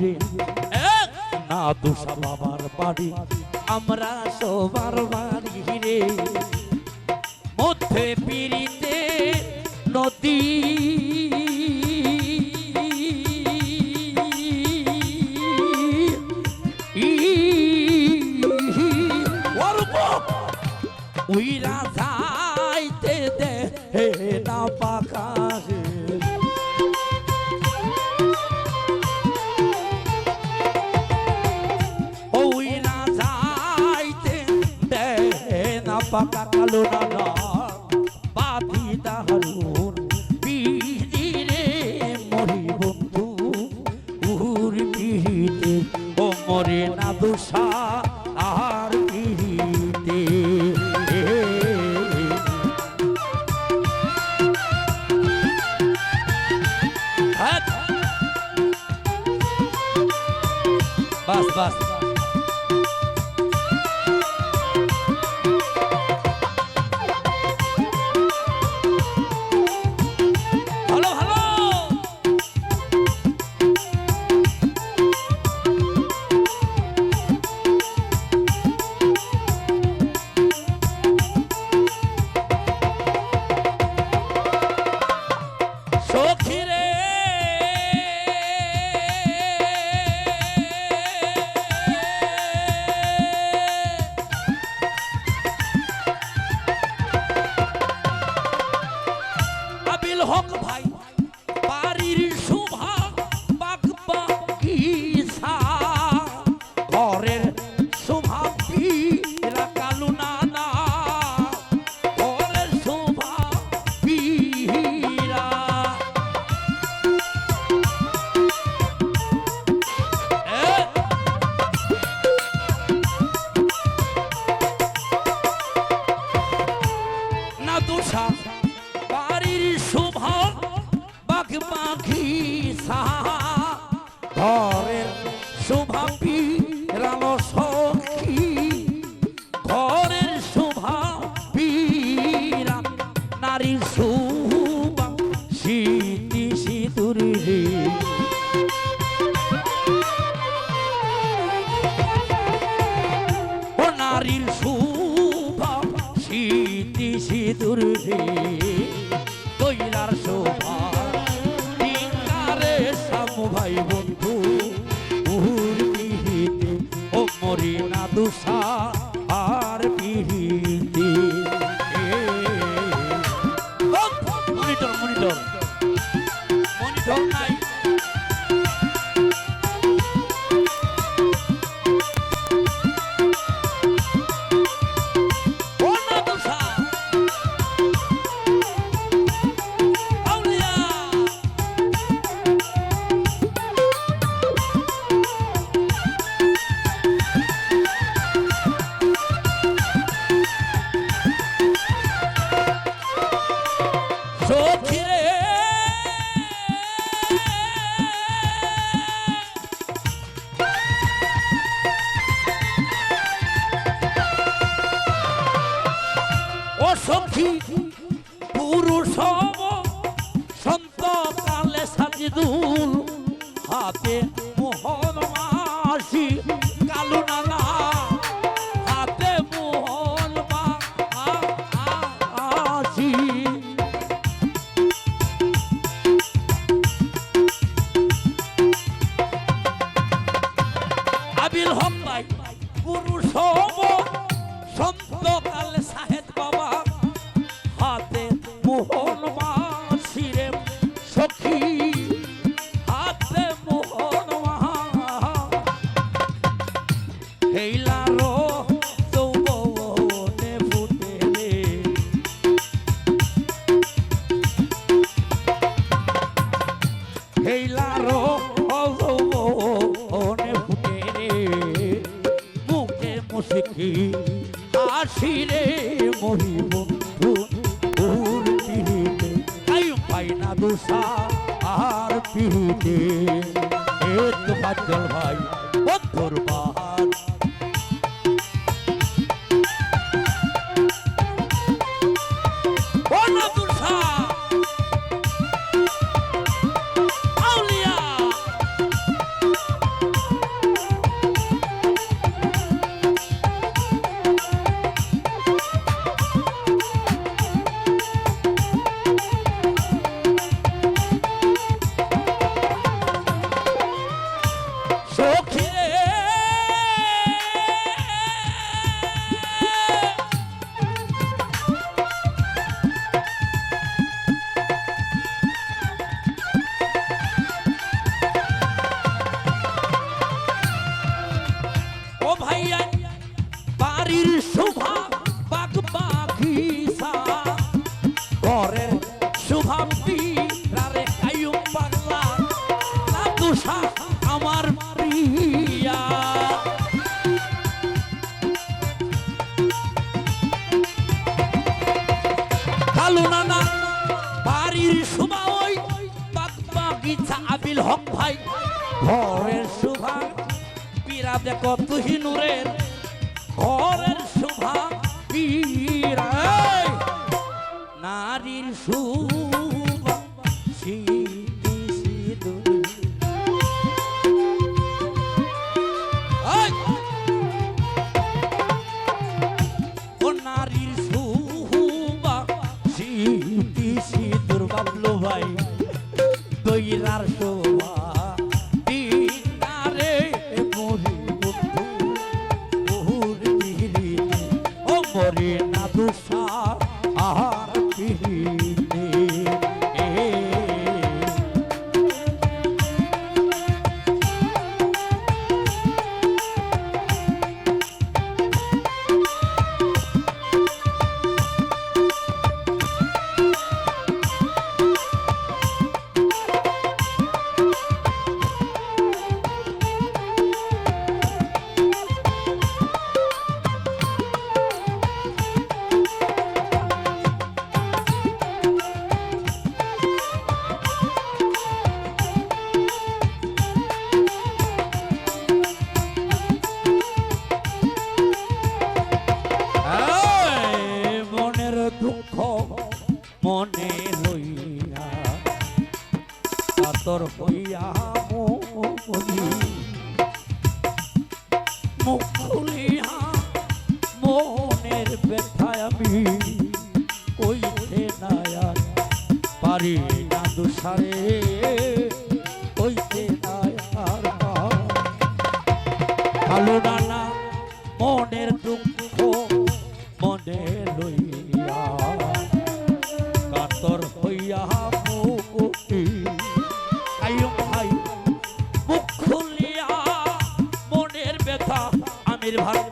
রে না দোষা বাবার বাড়ি আমরা সবার বাড়ি রে মধ্যে পিড়িতে নদী উইরা কালো না মরি বন্ধু উহুর পিহিতে ও মরে না হ্যাঁ। বাস বাস। হক ভাই। সিঁদুর রে তৈরার শোভা সামু ভাই বন্ধু উহুর পিহিতে ও মরি না দুষা পুরুষ সন্ত কালে সাজিদুল হাতে। রে মরি বন্ধু উর পিহিতে আই পাই না দোষা আর পিহিতে এ তো ভাই, বন্ধুর আবিল হক ভাই। ঘরের শোভা পীরা দেখ তুহিনুরের ঘরের শোভা পীরা নারীর শোভা। সারি দাদু সারে হইতে আর কালো ডালা মনের দুঃখ মনে লইয়া, কাতর হইয়া মুখ খুলিয়া, মনের ব্যথা আমির ভাই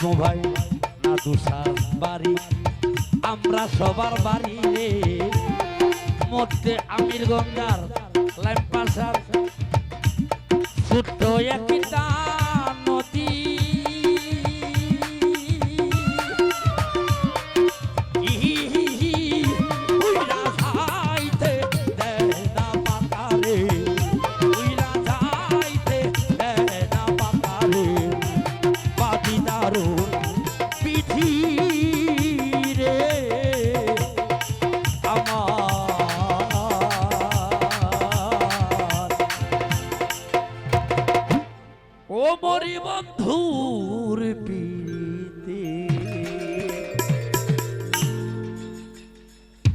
কোনো ভাই না তুষার বাড়ি আমরা সবার বাড়ি মধ্যে আমির গঙ্গার ছোট্ট একটা ও মরি বন্ধুর পি